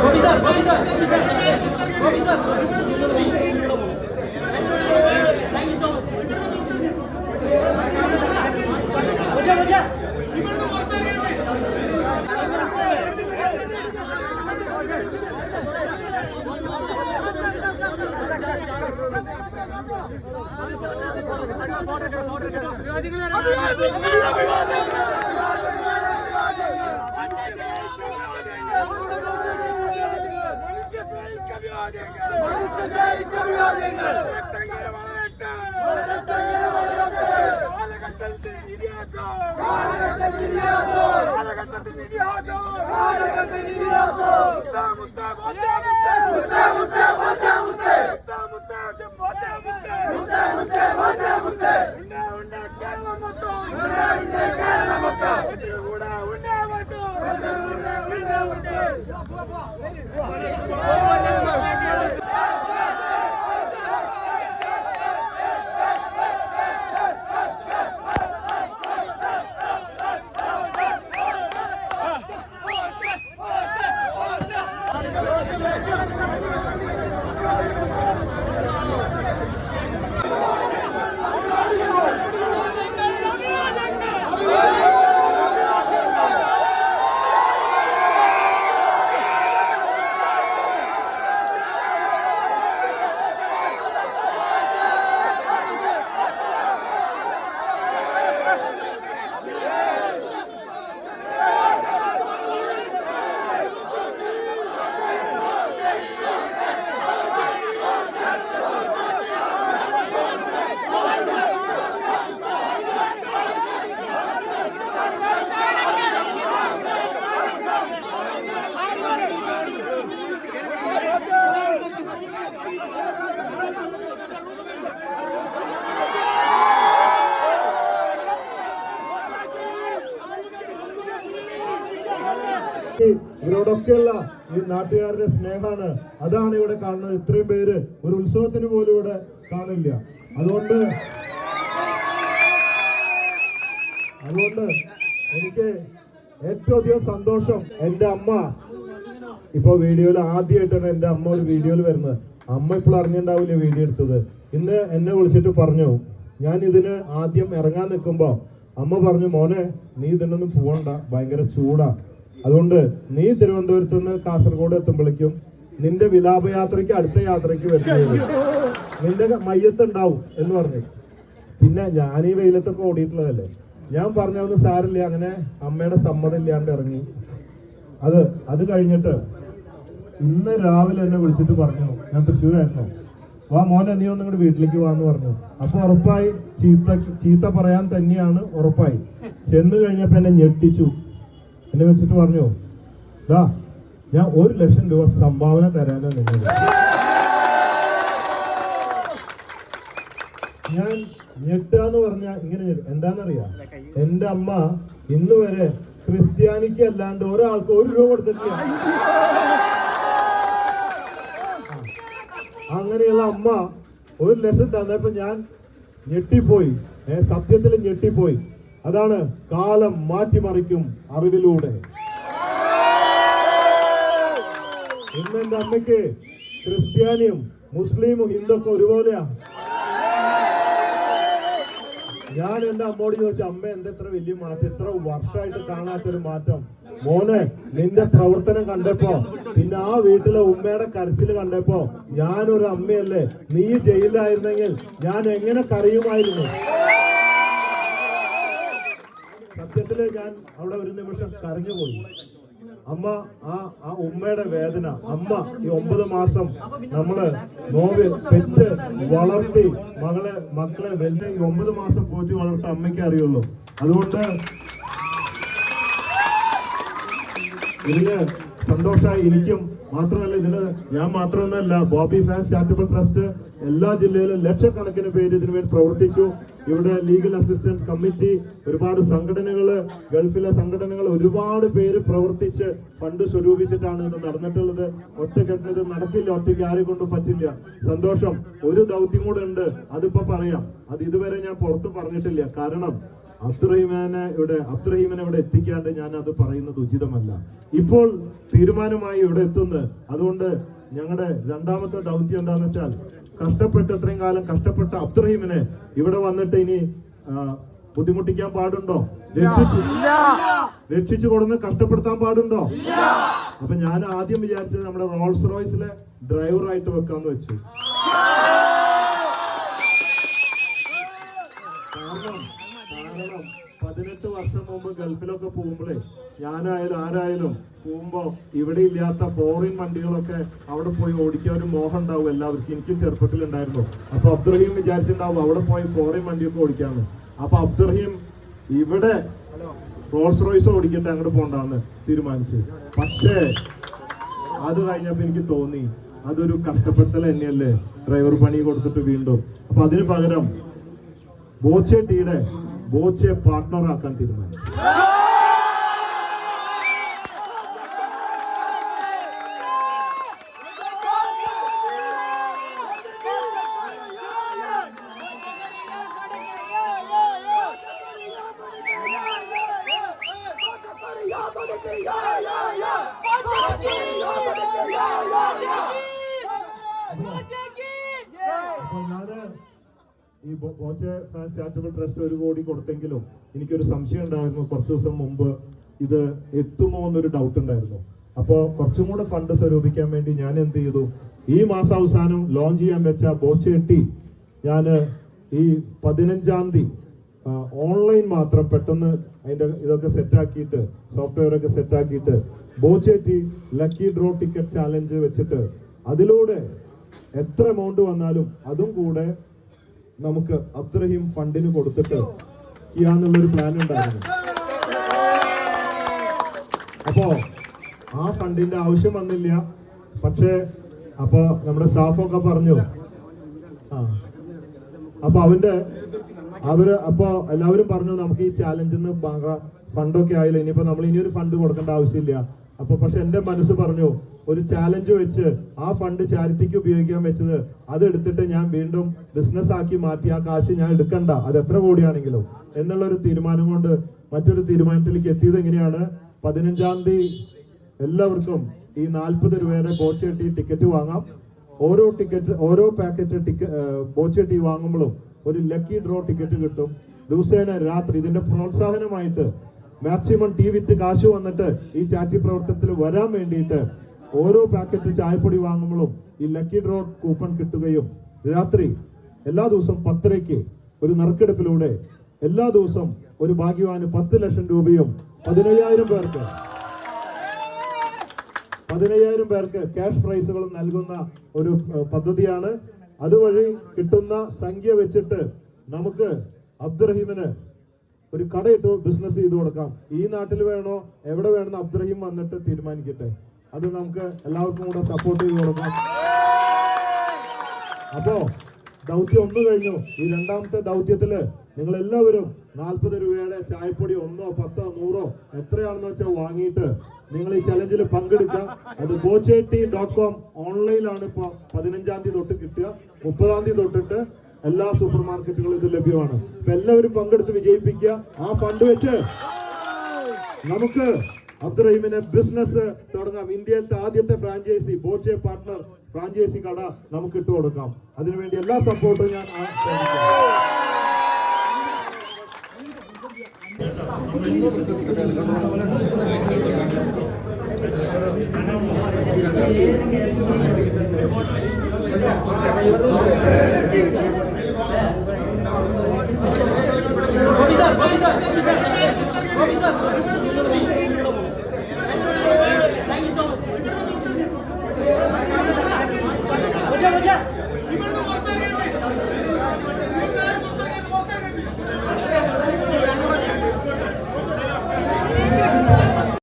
Komisar, komiser, komiser, komiser, komiser. മുത്തേ മുത്തേ മുത്തേ മുത്തേ മുത്തേ മുത്തേ മുത്തേ മുത്തേ മുത്തേ മുത്തേ மக்கள் ഇവരോടൊക്കെയുള്ള ഈ നാട്ടുകാരുടെ സ്നേഹമാണ്. അതാണ് ഇവിടെ കാണുന്നത്. ഇത്രയും പേര് ഒരു ഉത്സവത്തിന് പോലും ഇവിടെ കാണില്ല. അതുകൊണ്ട് അതുകൊണ്ട് എനിക്ക് ഏറ്റവും അധികം സന്തോഷം എന്റെ അമ്മ. ഇപ്പൊ വീഡിയോയിൽ ആദ്യമായിട്ടാണ് എന്റെ അമ്മ ഒരു വീഡിയോയിൽ വരുന്നത്. അമ്മ ഇപ്പോൾ അറിഞ്ഞിട്ടുണ്ടാവില്ല വീഡിയോ എടുത്തത്? ഇന്ന് എന്നെ വിളിച്ചിട്ട് പറഞ്ഞു ഞാൻ ഇതിന് ആദ്യം ഇറങ്ങാൻ നിൽക്കുമ്പോൾ അമ്മ പറഞ്ഞു മോനെ നീ ഇതിനൊന്നും പോകണ്ട ഭയങ്കര ചൂടാ. അതുകൊണ്ട് നീ തിരുവനന്തപുരത്ത് നിന്ന് കാസർഗോഡ് എത്തുമ്പോഴേക്കും നിന്റെ വിലാപയാത്രയ്ക്ക് അടുത്ത യാത്രയ്ക്ക് വരുന്നത് നിന്റെ മയ്യത്തുണ്ടാവും എന്ന് പറഞ്ഞു. പിന്നെ ഞാൻ ഈ വെയിലത്തൊക്കെ ഓടിയിട്ടുള്ളതല്ലേ? ഞാൻ പറഞ്ഞൊന്നും സാരില്ല അങ്ങനെ അമ്മയുടെ സമ്മതം ഇല്ലാണ്ട് ഇറങ്ങി. അത് അത് കഴിഞ്ഞിട്ട് ഇന്ന് രാവിലെ എന്നെ വിളിച്ചിട്ട് പറഞ്ഞു ഞാൻ തൃശ്ശൂരായിരുന്നു. വാ മോൻ നീ ഒന്ന് ഇങ്ങോട്ട് വീട്ടിലേക്ക് വാന്ന് പറഞ്ഞു. അപ്പൊ ഉറപ്പായി ചീത്ത ചീത്ത പറയാൻ തന്നെയാണ് ഉറപ്പായി. ചെന്ന് കഴിഞ്ഞപ്പോ എന്നെ ഞെട്ടിച്ചു. എന്നെ വെച്ചിട്ട് പറഞ്ഞു ദാ ഞാൻ ഒരു ലക്ഷം രൂപ സംഭാവന തരാനാ നിങ്ങൾ ഞാൻ ഞെട്ടാന്ന് പറഞ്ഞ ഇങ്ങനെ എന്താണെന്നറിയാം എന്റെ അമ്മ ഇന്ന് വരെ ക്രിസ്ത്യാനിക്ക് അല്ലാണ്ട് ഒരാൾക്ക് ഒരു രൂപ കൊടുത്തിട്ടില്ല. അങ്ങനെയുള്ള അമ്മ ഒരു ലക്ഷം തന്നപ്പോ ഞാൻ ഞെട്ടിപ്പോയി. സത്യത്തിൽ ഞെട്ടിപ്പോയി. അതാണ് കാലം മാറ്റിമറിക്കും അറിവിലൂടെ. ഇന്ന് എന്റെ അമ്മയ്ക്ക് ക്രിസ്ത്യാനിയും മുസ്ലിമും ഹിന്ദുക്കെ ഒരുപോലെയാ. ഞാൻ എന്റെ അമ്മോട് ചോദിച്ചു അമ്മ എന്താ ഇത്ര വലിയ മാറ്റം? ഇത്ര വർഷമായിട്ട് കാണാത്തൊരു മാറ്റം? മോനെ നിന്റെ പ്രവർത്തനം കണ്ടപ്പോ പിന്നെ ആ വീട്ടിലെ ഉമ്മയുടെ കരച്ചിൽ കണ്ടപ്പോ ഞാനൊരു അമ്മയല്ലേ? നീ ജയിലിലായിരുന്നെങ്കിൽ ഞാൻ എങ്ങനെ കരയുമായിരുന്നു? സത്യത്തിൽ ഞാൻ അവിടെ ഒരു നിമിഷം കരഞ്ഞുപോയി. അമ്മ ആ ആ ഉമ്മയുടെ വേദന അമ്മ ഈ ഒമ്പത് മാസം നമ്മൾ നോവിൽ പെറ്റ് വളർത്തി മകളെ മക്കളെ വലിയ ഈ ഒമ്പത് മാസം പോറ്റി വളർത്ത അമ്മയ്ക്ക് അറിയുള്ളൂ. അതുകൊണ്ട് ഇതിന് സന്തോഷമായി എനിക്കും മാത്രമല്ല ഇതിന് ഞാൻ മാത്രമല്ല ബോബി ഫാൻസ് ചാരിറ്റബിൾ ട്രസ്റ്റ് എല്ലാ ജില്ലയിലും ലക്ഷക്കണക്കിന് പേര് ഇതിനു വേണ്ടി പ്രവർത്തിച്ചു. ഇവിടെ ലീഗൽ അസിസ്റ്റൻസ് കമ്മിറ്റി ഒരുപാട് സംഘടനകൾ ഗൾഫിലെ സംഘടനകൾ ഒരുപാട് പേര് പ്രവർത്തിച്ച് ഫണ്ട് സ്വരൂപിച്ചിട്ടാണ് ഇത് നടന്നിട്ടുള്ളത്. ഒറ്റക്കെട്ടിന് ഇത് നടക്കില്ല ഒറ്റയ്ക്ക് ആരെ കൊണ്ടും പറ്റില്ല. സന്തോഷം. ഒരു ദൗത്യം കൂടെ ഉണ്ട്. അതിപ്പോ പറയാം. അത് ഇതുവരെ ഞാൻ പുറത്ത് പറഞ്ഞിട്ടില്ല. കാരണം അബ്ദുറഹിമാനെ ഇവിടെ അബ്ദുറഹിമിനെ ഇവിടെ എത്തിക്കാണ്ട് ഞാൻ അത് പറയുന്നത് ഉചിതമല്ല. ഇപ്പോൾ തീരുമാനമായി ഇവിടെ എത്തുന്നു. അതുകൊണ്ട് ഞങ്ങളുടെ രണ്ടാമത്തെ ദൗത്യം എന്താണെന്ന് വെച്ചാൽ കഷ്ടപ്പെട്ട് ഇത്രയും കാലം കഷ്ടപ്പെട്ട അബ്ദുറഹിമിനെ ഇവിടെ വന്നിട്ട് ഇനി ബുദ്ധിമുട്ടിക്കാൻ പാടുണ്ടോ? രക്ഷിച്ചു രക്ഷിച്ചു കൊടുന്ന് കഷ്ടപ്പെടുത്താൻ പാടുണ്ടോ? അപ്പൊ ഞാൻ ആദ്യം വിചാരിച്ചത് നമ്മുടെ റോൾസ് റോയ്സിലെ ഡ്രൈവറായിട്ട് വെക്കാന്ന് വെച്ചു. കാരണം കാരണം പതിനെട്ട് വർഷം മുമ്പ് ഗൾഫിലൊക്കെ പോകുമ്പോഴേ ഞാനായാലും ആരായാലും പോകുമ്പോ ഇവിടെ ഇല്ലാത്ത ഫോറിൻ വണ്ടികളൊക്കെ അവിടെ പോയി ഓടിക്കാൻ ഒരു മോഹം ഉണ്ടാവും എല്ലാവർക്കും. എനിക്കും ചെറുപ്പത്തിൽ ഉണ്ടായിരുന്നു അപ്പൊ അബ്ദുറഹീം വിചാരിച്ചിട്ടുണ്ടാവും അവിടെ പോയി ഫോറിൻ വണ്ടിയൊക്കെ ഓടിക്കാന്ന്. അപ്പൊ അബ്ദുറഹീം ഇവിടെ റോൾസ് റോയ്സ് ഓടിക്കട്ടെ അങ്ങോട്ട് പോണ്ടാന്ന് തീരുമാനിച്ചു. പക്ഷേ അത് കഴിഞ്ഞപ്പോ എനിക്ക് തോന്നി അതൊരു കഷ്ടപ്പെടുത്തൽ തന്നെയല്ലേ? ഡ്രൈവർ പണി കൊടുത്തിട്ട് വീണ്ടും. അപ്പൊ അതിന് പകരം ബോച്ചെ ടീയുടെ ബോച്ചെ പാർട്ട്ണർ ആക്കാൻ തീരുമാനിച്ചു അപ്പൊ ഈ ബോച്ചെ ചാരിറ്റബിൾ ട്രസ്റ്റ് ഒരു കോടി കൊടുത്തെങ്കിലും എനിക്കൊരു സംശയം ഉണ്ടായിരുന്നു. കുറച്ച് ദിവസം മുമ്പ് ഇത് എത്തുമോ എന്നൊരു ഡൗട്ട് ഉണ്ടായിരുന്നു. അപ്പോൾ കുറച്ചും കൂടെ ഫണ്ട് സ്വരൂപിക്കാൻ വേണ്ടി ഞാൻ എന്ത് ചെയ്തു? ഈ മാസം അവസാനം ലോഞ്ച് ചെയ്യാൻ വെച്ച ബോച്ചെ ടി ഞാൻ ഈ പതിനഞ്ചാം തീയതി ഓൺലൈൻ മാത്രം പെട്ടെന്ന് അതിന്റെ ഇതൊക്കെ സെറ്റാക്കിയിട്ട് സോഫ്റ്റ്വെയർ ഒക്കെ സെറ്റ് ആക്കിയിട്ട് ബോച്ചേറ്റി ലക്കി ഡ്രോ ടിക്കറ്റ് ചാലഞ്ച് വെച്ചിട്ട് അതിലൂടെ എത്ര എമൗണ്ട് വന്നാലും അതും കൂടെ നമുക്ക് അത്രയും ഫണ്ടിന് കൊടുത്തിട്ട് ചെയ്യാന്നുള്ളൊരു പ്ലാൻ ഉണ്ടായിരുന്നു. അപ്പോ ആ ഫണ്ടിന്റെ ആവശ്യം വന്നില്ല. പക്ഷേ അപ്പൊ നമ്മുടെ സ്റ്റാഫൊക്കെ പറഞ്ഞു. ആ. അപ്പൊ അവന്റെ അവർ അപ്പൊ എല്ലാവരും പറഞ്ഞു നമുക്ക് ഈ ചാലഞ്ചിൽ നിന്ന് ഫണ്ടൊക്കെ ആയില്ല. ഇനിയിപ്പോ നമ്മൾ ഇനിയൊരു ഫണ്ട് കൊടുക്കേണ്ട ആവശ്യമില്ല. അപ്പൊ പക്ഷെ എന്റെ മനസ്സ് പറഞ്ഞു ഒരു ചാലഞ്ച് വെച്ച് ആ ഫണ്ട് ചാരിറ്റിക്ക് ഉപയോഗിക്കാൻ വെച്ചത് അത് എടുത്തിട്ട് ഞാൻ വീണ്ടും ബിസിനസ് ആക്കി മാറ്റി ആ കാശ് ഞാൻ എടുക്കണ്ട അത് എത്ര കോടിയാണെങ്കിലും എന്നുള്ള ഒരു തീരുമാനം കൊണ്ട് മറ്റൊരു തീരുമാനത്തിലേക്ക് എത്തിയത് എങ്ങനെയാണ്? പതിനഞ്ചാം തീയതി എല്ലാവർക്കും ഈ നാൽപ്പത് രൂപയുടെ ബോച്ചട്ടി ടിക്കറ്റ് വാങ്ങാം. ഓരോ ടിക്കറ്റ് ഓരോ പാക്കറ്റ് ടിക്കറ്റ് ബോച്ചേട്ടി വാങ്ങുമ്പോഴും ഒരു ലക്കി ഡ്രോ ടിക്കറ്റ് കിട്ടും. ദിവസേന രാത്രി ഇതിന്റെ പ്രോത്സാഹനമായിട്ട് മാക്സിമം ടി വിത്ത് കാശ് വന്നിട്ട് ഈ ചാറ്റി പ്രവർത്തനത്തിൽ വരാൻ വേണ്ടിയിട്ട് ഓരോ പാക്കറ്റ് ചായപ്പൊടി വാങ്ങുമ്പോഴും ഈ ലക്കി ഡ്രോ കൂപ്പൺ കിട്ടുകയും രാത്രി എല്ലാ ദിവസവും പത്തരയ്ക്ക് ഒരു നറുക്കെടുപ്പിലൂടെ എല്ലാ ദിവസവും ഒരു ഭാഗ്യവാന് പത്ത് ലക്ഷം രൂപയും പതിനയ്യായിരം പേർക്ക് പതിനയ്യായിരം പേർക്ക് ക്യാഷ് പ്രൈസുകളും നൽകുന്ന ഒരു പദ്ധതിയാണ്. അതുവഴി കിട്ടുന്ന സംഖ്യ വെച്ചിട്ട് നമുക്ക് അബ്ദുറഹീമിന് ഒരു കടയിട്ട് ബിസിനസ് ചെയ്തു കൊടുക്കാം. ഈ നാട്ടിൽ വേണോ എവിടെ വേണമെന്ന് അബ്ദുറഹീം വന്നിട്ട് തീരുമാനിക്കട്ടെ. അത് നമുക്ക് എല്ലാവർക്കും കൂടെ സപ്പോർട്ട് ചെയ്ത് കൊടുക്കാം. അപ്പോ ദൗത്യം ഒന്ന് കഴിഞ്ഞു. ഈ രണ്ടാമത്തെ ദൗത്യത്തിൽ നിങ്ങൾ എല്ലാവരും നാൽപ്പത് രൂപയുടെ ചായപ്പൊടി ഒന്നോ പത്തോ നൂറോ എത്രയാണെന്ന് വെച്ചാൽ വാങ്ങിയിട്ട് നിങ്ങൾ ഈ ചലഞ്ചിൽ പങ്കെടുക്കാം അത് ബോച്ചേട്ടി ഡോട്ട് കോം ഓൺലൈനിലാണ് ഇപ്പൊ പതിനഞ്ചാം തീയതി തൊട്ട് കിട്ടുക. മുപ്പതാം തീയതി തൊട്ടിട്ട് എല്ലാ സൂപ്പർ മാർക്കറ്റുകളും ഇത് ലഭ്യമാണ്. അപ്പൊ എല്ലാവരും പങ്കെടുത്ത് വിജയിപ്പിക്കുക. ആ ഫണ്ട് വെച്ച് നമുക്ക് അബ്ദുറഹീമിനെ ബിസിനസ് തുടങ്ങാം. ഇന്ത്യയിലത്തെ ആദ്യത്തെ ഫ്രാഞ്ചൈസി ബോച്ചെ പാർട്ട്ണർ ഫ്രാഞ്ചൈസി കട നമുക്ക് ഇട്ട് കൊടുക്കാം. അതിനുവേണ്ടി എല്ലാ സപ്പോർട്ടും ഞാൻ ആ- Vamos, Vamos,